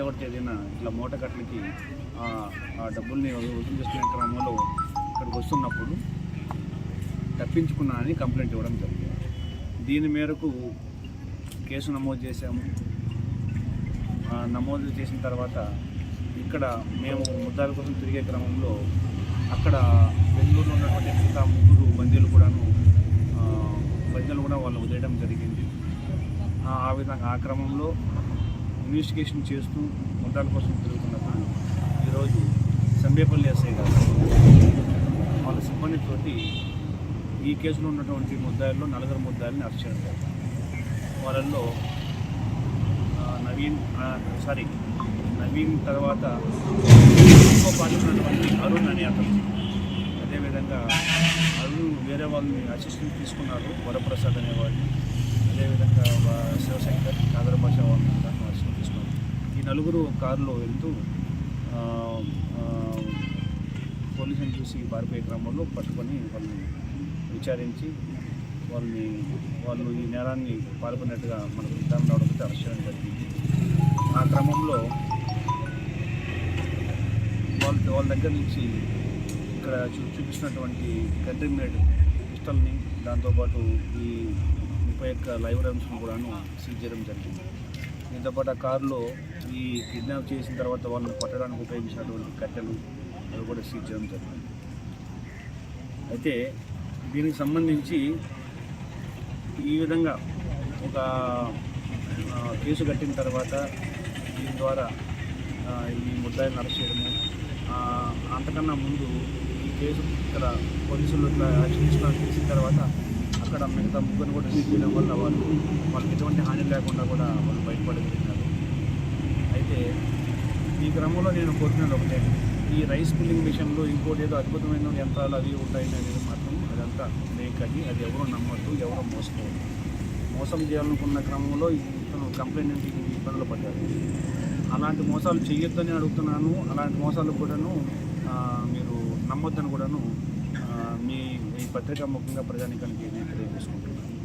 ముప్పై ఒకటి తేదీన ఇట్లా మూట కట్టలకి ఆ డబ్బుల్ని వసూలు చేసుకునే క్రమంలో ఇక్కడికి వస్తున్నప్పుడు తప్పించుకున్నా అని కంప్లైంట్ ఇవ్వడం జరిగింది. దీని మేరకు కేసు నమోదు చేశాము. నమోదు చేసిన తర్వాత ఇక్కడ మేము ముద్దాల కోసం తిరిగే క్రమంలో అక్కడ బెంగళూరులో ఉన్నటువంటి మిగతా ముగ్గురు బందీలు కూడాను బందీలు కూడా వాళ్ళు వదిలేయడం జరిగింది. ఆ విధంగా ఆ క్రమంలో ఇన్వెస్టిగేషన్ చేస్తూ ముద్దాల కోసం తిరుగుతున్నప్పుడు ఈరోజు సంబేపల్లి ఎస్ఐ గారు వాళ్ళ సిబ్బందితోటి ఈ కేసులో ఉన్నటువంటి ముద్దాయిల్లో నలుగురు ముద్దాయిల్ని అరెస్ట్ చేయడం వాళ్ళల్లో నవీన్ సారీ నవీన్ తర్వాత ఇంకో పాల్గొన్నటువంటి ఉన్నటువంటి అరుణ్ అనే అతను. అదేవిధంగా అరుణ్ వేరే వాళ్ళని అసిస్టెంట్ తీసుకున్నారు వరప్రసాద్ అనేవాడిని. అదేవిధంగా శివసేన శివశంకర్ నాగర భాష వాళ్ళని దాన్ని అసిస్టెంట్ తీసుకున్నారు ఈ నలుగురు కారులో వెళ్తూ పోలీసులను పోలీసుని చూసి పారిపోయే క్రమంలో పట్టుకొని వాళ్ళని విచారించి వాళ్ళని వాళ్ళు ఈ నేరాన్ని పాల్గొన్నట్టుగా మనకు విధానం రావడంతో అరెస్ట్ చేయడం జరిగింది ఆ క్రమంలో వాళ్ళ వాళ్ళ దగ్గర నుంచి ఇక్కడ చూ చూపిస్తున్నటువంటి కంటైనర్ పిస్టల్ని దాంతోపాటు ఈ ముప్పై యొక్క లైవ్ రమ్స్ను కూడాను సీజ్ చేయడం జరిగింది. దీంతోపాటు ఆ కారులో ఈ కిడ్నాప్ చేసిన తర్వాత వాళ్ళని కొట్టడానికి ఉపయోగించినటువంటి కట్టెలు అవి కూడా సీజ్ చేయడం జరిగింది. అయితే దీనికి సంబంధించి ఈ విధంగా ఒక కేసు కట్టిన తర్వాత దీని ద్వారా ఈ ముద్దాయిని అరెస్ట్ చేయడము అంతకన్నా ముందు ఈ కేసు ఇక్కడ పోలీసులు ఇట్లా యాక్షన్ చేసిన తర్వాత అక్కడ మిగతా ముగ్గురు కూడా సీజ్ చేయడం వల్ల వాళ్ళు వాళ్ళకి ఎటువంటి హాని లేకుండా కూడా వాళ్ళు బయటపడింది. ఈ క్రమంలో నేను కోరుకునేది ఒకటే. ఈ రైస్ మిల్లింగ్ మిషన్లో ఇంకోటి ఏదో అద్భుతమైన యంత్రాలు అవి ఉంటాయని అనేది మాత్రం అదంతా ఫేక్ అది అది ఎవరు నమ్మద్దు ఎవరు మోసపోవద్దు మోసం చేయాలనుకున్న క్రమంలో ఇతను కంప్లైంట్ ఇబ్బందులు పడ్డారు. అలాంటి మోసాలు చేయొద్దని అడుగుతున్నాను అలాంటి మోసాలు కూడాను మీరు నమ్మొద్దని కూడాను మీ ఈ పత్రికా ముఖ్యంగా ప్రజానికానికి నేను తెలియజేసుకుంటున్నాను.